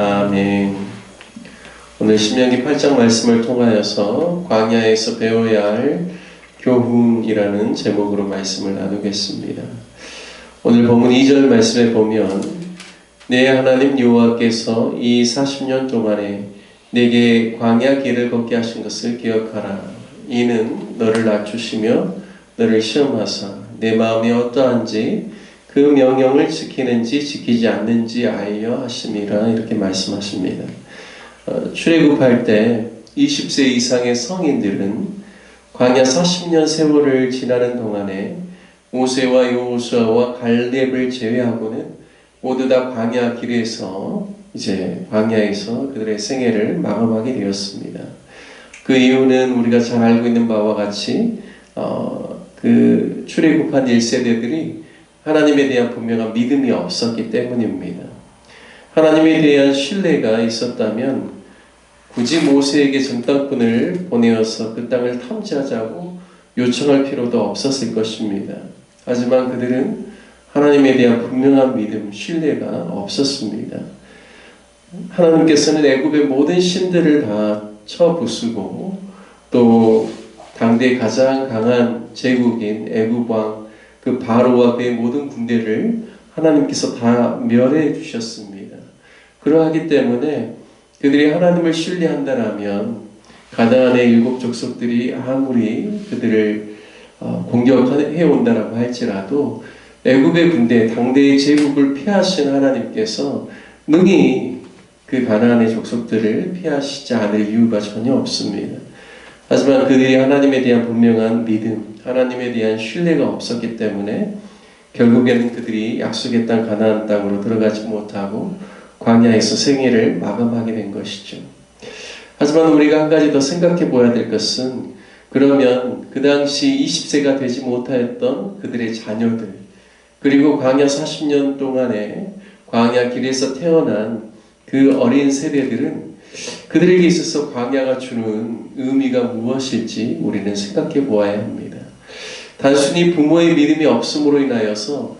아멘. 오늘 신명기 8장 말씀을 통하여서 광야에서 배워야 할 교훈이라는 제목으로 말씀을 나누겠습니다. 오늘 본문 2절 말씀에 보면 내 하나님 여호와께서 이 40년 동안에 내게 광야 길을 걷게 하신 것을 기억하라. 이는 너를 낮추시며 너를 시험하사 내 마음이 어떠한지 그 명령을 지키는지 지키지 않는지 알려 하심이라 이렇게 말씀하십니다. 어, 출애굽할 때 20세 이상의 성인들은 광야 40년 세월을 지나는 동안에 모세와 여호수아와 갈렙을 제외하고는 모두 다 광야 길에서 이제 광야에서 그들의 생애를 마감하게 되었습니다. 그 이유는 우리가 잘 알고 있는 바와 같이 어, 그 출애굽한 1세대들이 하나님에 대한 분명한 믿음이 없었기 때문입니다. 하나님에 대한 신뢰가 있었다면 굳이 모세에게 정탐꾼을 보내어서 그 땅을 탐지하자고 요청할 필요도 없었을 것입니다. 하지만 그들은 하나님에 대한 분명한 믿음, 신뢰가 없었습니다. 하나님께서는 애굽의 모든 신들을 다 쳐부수고 또 당대 가장 강한 제국인 애굽 왕 그 바로와 그의 모든 군대를 하나님께서 다 멸해 주셨습니다. 그러하기 때문에 그들이 하나님을 신뢰한다라면 가나안의 일곱 족속들이 아무리 그들을 어, 공격해 온다라고 할지라도 애굽의 군대 당대의 제국을 피하신 하나님께서 능히 그 가나안의 족속들을 피하시지 않을 이유가 전혀 없습니다. 하지만 그들이 하나님에 대한 분명한 믿음, 하나님에 대한 신뢰가 없었기 때문에 결국에는 그들이 약속의 땅 가나안 땅으로 들어가지 못하고 광야에서 생애를 마감하게 된 것이죠. 하지만 우리가 한 가지 더 생각해 보아야 될 것은 그러면 그 당시 20세가 되지 못하였던 그들의 자녀들 그리고 광야 40년 동안에 광야 길에서 태어난 그 어린 세대들은 그들에게 있어서 광야가 주는 의미가 무엇일지 우리는 생각해 보아야 합니다. 단순히 부모의 믿음이 없음으로 인하여서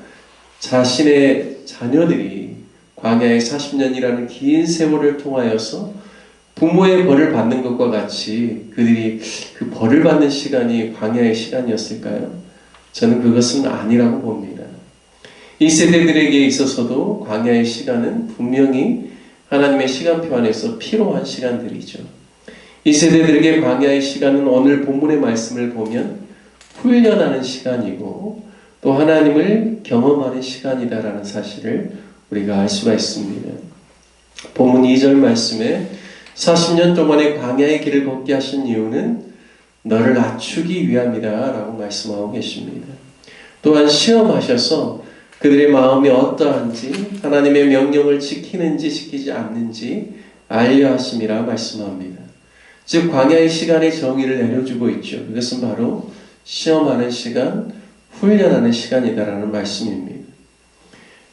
자신의 자녀들이 광야의 40년이라는 긴 세월을 통하여서 부모의 벌을 받는 것과 같이 그들이 그 벌을 받는 시간이 광야의 시간이었을까요? 저는 그것은 아니라고 봅니다. 이 세대들에게 있어서도 광야의 시간은 분명히 하나님의 시간표 안에서 필요한 시간들이죠. 이 세대들에게 광야의 시간은 오늘 본문의 말씀을 보면 훈련하는 시간이고 또 하나님을 경험하는 시간이다라는 사실을 우리가 알 수가 있습니다. 본문 2절 말씀에 40년 동안의 광야의 길을 걷게 하신 이유는 너를 낮추기 위함이다 라고 말씀하고 계십니다. 또한 시험하셔서 그들의 마음이 어떠한지 하나님의 명령을 지키는지 지키지 않는지 알려 하심이라 말씀합니다. 즉 광야의 시간의 정의를 내려주고 있죠. 그것은 바로 시험하는 시간, 훈련하는 시간이다라는 말씀입니다.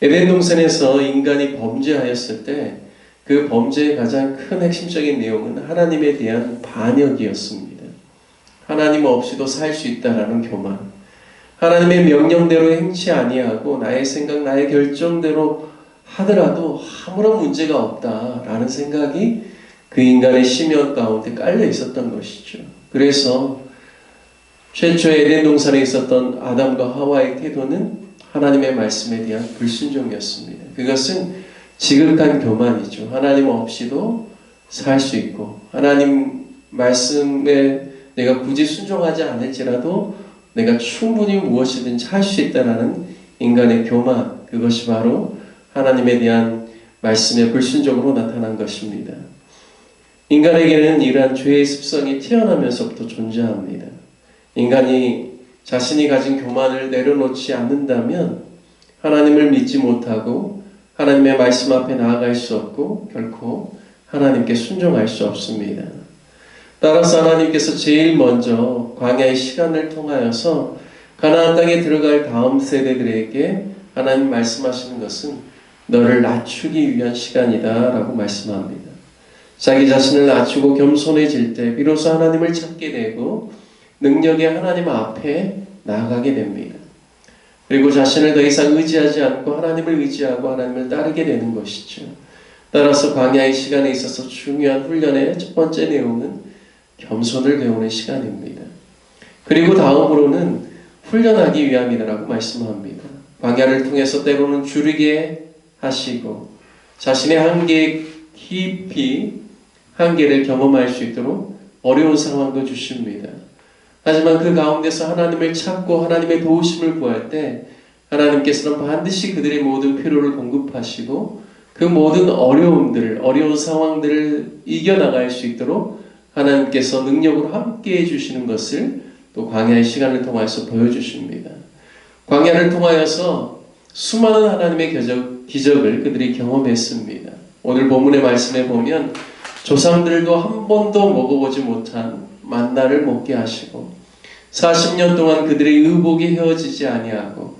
에덴 동산에서 인간이 범죄하였을 때 그 범죄의 가장 큰 핵심적인 내용은 하나님에 대한 반역이었습니다. 하나님 없이도 살 수 있다라는 교만. 하나님의 명령대로 행치 아니하고 나의 생각, 나의 결정대로 하더라도 아무런 문제가 없다라는 생각이 그 인간의 심연 가운데 깔려 있었던 것이죠. 그래서 최초 에덴 동산에 있었던 아담과 하와의 태도는 하나님의 말씀에 대한 불순종이었습니다. 그것은 지극한 교만이죠. 하나님 없이도 살 수 있고 하나님 말씀에 내가 굳이 순종하지 않을지라도 내가 충분히 무엇이든지 할 수 있다라는 인간의 교만 그것이 바로 하나님에 대한 말씀의 불순종으로 나타난 것입니다. 인간에게는 이러한 죄의 습성이 태어나면서부터 존재합니다. 인간이 자신이 가진 교만을 내려놓지 않는다면 하나님을 믿지 못하고 하나님의 말씀 앞에 나아갈 수 없고 결코 하나님께 순종할 수 없습니다. 따라서 하나님께서 제일 먼저 광야의 시간을 통하여서 가나안 땅에 들어갈 다음 세대들에게 하나님 말씀하시는 것은 너를 낮추기 위한 시간이다라고 말씀합니다. 자기 자신을 낮추고 겸손해질 때 비로소 하나님을 찾게 되고 능력의 하나님 앞에 나아가게 됩니다. 그리고 자신을 더 이상 의지하지 않고 하나님을 의지하고 하나님을 따르게 되는 것이죠. 따라서 광야의 시간에 있어서 중요한 훈련의 첫 번째 내용은 겸손을 배우는 시간입니다. 그리고 다음으로는 훈련하기 위함이라고 말씀합니다. 광야를 통해서 때로는 줄이게 하시고 자신의 한계 깊이 한계를 경험할 수 있도록 어려운 상황도 주십니다. 하지만 그 가운데서 하나님을 찾고 하나님의 도우심을 구할 때 하나님께서는 반드시 그들의 모든 필요를 공급하시고 그 모든 어려움들, 어려운 상황들을 이겨나갈 수 있도록 하나님께서 능력으로 함께 해 주시는 것을 또 광야의 시간을 통해서 보여주십니다. 광야를 통하여서 수많은 하나님의 기적, 기적을 그들이 경험했습니다. 오늘 본문의 말씀에 보면 조상들도 한 번도 먹어보지 못한 만나를 먹게 하시고 40년 동안 그들의 의복이 헤어지지 아니하고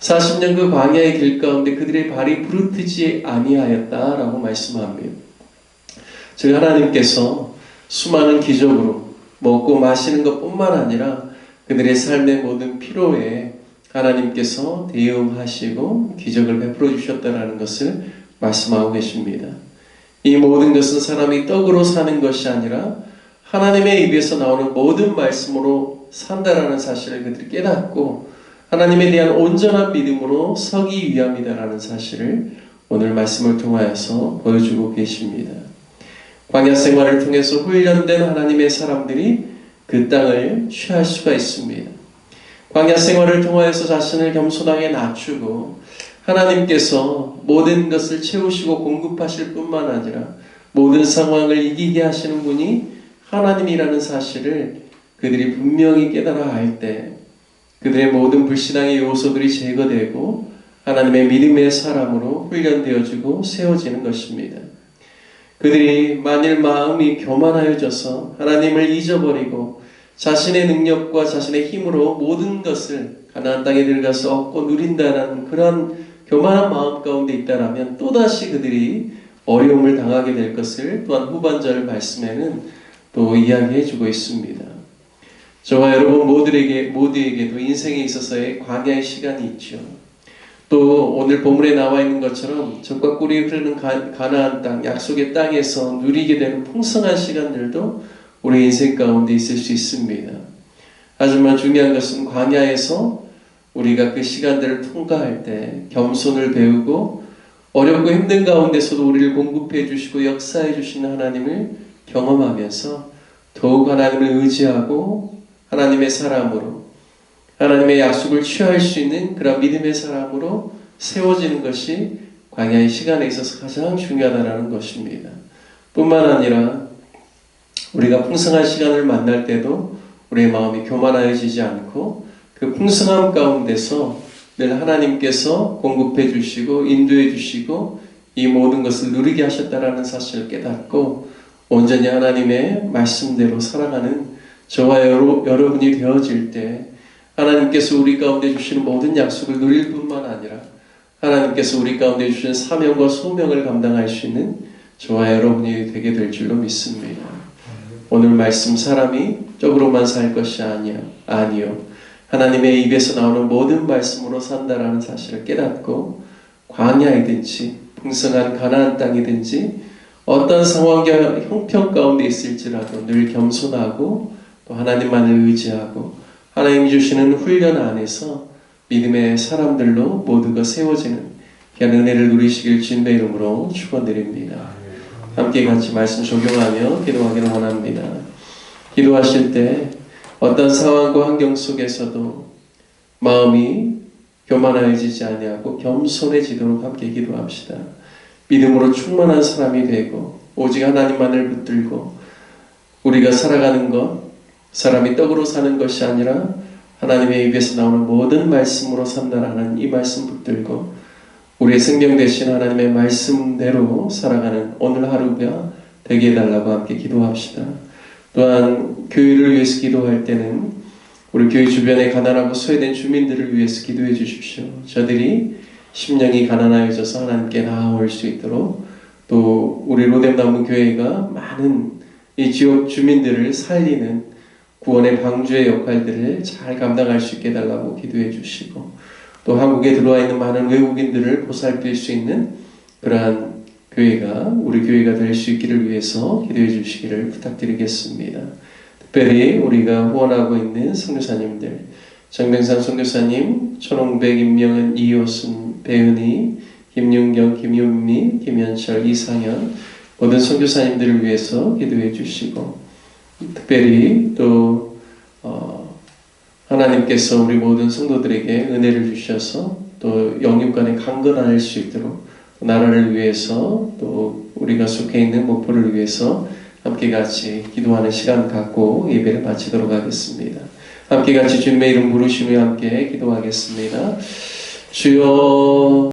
40년 그 광야의 길 가운데 그들의 발이 부르트지 아니하였다라고 말씀합니다. 즉 하나님께서 수많은 기적으로 먹고 마시는 것뿐만 아니라 그들의 삶의 모든 필요에 하나님께서 대응하시고 기적을 베풀어 주셨다라는 것을 말씀하고 계십니다. 이 모든 것은 사람이 떡으로 사는 것이 아니라 하나님의 입에서 나오는 모든 말씀으로 산다라는 사실을 그들이 깨닫고 하나님에 대한 온전한 믿음으로 서기 위함이다라는 사실을 오늘 말씀을 통하여서 보여주고 계십니다. 광야 생활을 통해서 훈련된 하나님의 사람들이 그 땅을 취할 수가 있습니다. 광야 생활을 통하여서 자신을 겸손하게 낮추고 하나님께서 모든 것을 채우시고 공급하실 뿐만 아니라 모든 상황을 이기게 하시는 분이 하나님이라는 사실을 그들이 분명히 깨달아 알 때 그들의 모든 불신앙의 요소들이 제거되고 하나님의 믿음의 사람으로 훈련되어지고 세워지는 것입니다. 그들이 만일 마음이 교만하여져서 하나님을 잊어버리고 자신의 능력과 자신의 힘으로 모든 것을 가나안 땅에 들어가서 얻고 누린다는 그런 교만한 마음 가운데 있다라면 또다시 그들이 어려움을 당하게 될 것을 또한 후반절 말씀에는 또 이야기해 주고 있습니다. 저와 여러분 모두에게 모두에게도 인생에 있어서의 광야의 시간이 있죠. 또 오늘 본문에 나와 있는 것처럼 적과 꿀이 흐르는 가나안 땅, 약속의 땅에서 누리게 되는 풍성한 시간들도 우리 인생 가운데 있을 수 있습니다. 하지만 중요한 것은 광야에서 우리가 그 시간들을 통과할 때 겸손을 배우고 어렵고 힘든 가운데서도 우리를 공급해 주시고 역사해 주시는 하나님을 경험하면서 더욱 하나님을 의지하고 하나님의 사람으로 하나님의 약속을 취할 수 있는 그런 믿음의 사람으로 세워지는 것이 광야의 시간에 있어서 가장 중요하다는 것입니다. 뿐만 아니라 우리가 풍성한 시간을 만날 때도 우리의 마음이 교만하여지지 않고 그 풍성함 가운데서 늘 하나님께서 공급해 주시고 인도해 주시고 이 모든 것을 누리게 하셨다라는 사실을 깨닫고 온전히 하나님의 말씀대로 살아가는 저와 여러, 여러분이 되어질 때 하나님께서 우리 가운데 주시는 모든 약속을 누릴 뿐만 아니라 하나님께서 우리 가운데 주신 사명과 소명을 감당할 수 있는 저와 여러분이 되게 될 줄로 믿습니다. 오늘 말씀 사람이 쪽으로만 살 것이 아니야 아니요 하나님의 입에서 나오는 모든 말씀으로 산다라는 사실을 깨닫고 광야이든지 풍성한 가나안 땅이든지 어떤 상황과 형편 가운데 있을지라도 늘 겸손하고 또 하나님만을 의지하고 하나님 주시는 훈련 안에서 믿음의 사람들로 모두가 세워지는 귀한 은혜를 누리시길 주님의 이름으로 축원드립니다. 함께 같이 말씀 적용하며 기도하기를 원합니다. 기도하실 때 어떤 상황과 환경 속에서도 마음이 교만해지지 아니하고 겸손해지도록 함께 기도합시다. 믿음으로 충만한 사람이 되고 오직 하나님만을 붙들고 우리가 살아가는 것 사람이 떡으로 사는 것이 아니라 하나님의 입에서 나오는 모든 말씀으로 산다라는 이 말씀 붙들고 우리의 생명 대신 하나님의 말씀대로 살아가는 오늘 하루가 되게 해달라고 함께 기도합시다. 또한 교회를 위해서 기도할 때는 우리 교회 주변에 가난하고 소외된 주민들을 위해서 기도해 주십시오. 저들이 심령이 가난하여져서 하나님께 나아올 수 있도록 또 우리 로뎀나무 교회가 많은 이 지역 주민들을 살리는 구원의 방주의 역할들을 잘 감당할 수 있게 달라고 기도해 주시고 또 한국에 들어와 있는 많은 외국인들을 보살필 수 있는 그러한 교회가 우리 교회가 될 수 있기를 위해서 기도해 주시기를 부탁드리겠습니다. 특별히 우리가 후원하고 있는 선교사님들 정병산 선교사님, 천홍백, 임명은, 이효순, 배은희, 김윤경, 김윤미, 김현철, 이상현 모든 선교사님들을 위해서 기도해 주시고 특별히 또 어, 하나님께서 우리 모든 성도들에게 은혜를 주셔서 또 영육간에 강건할 수 있도록 나라를 위해서 또 우리가 속해 있는 목표를 위해서 함께 같이 기도하는 시간 갖고 예배를 마치도록 하겠습니다. 함께 같이 주님의 이름 부르시며 함께 기도하겠습니다. 주여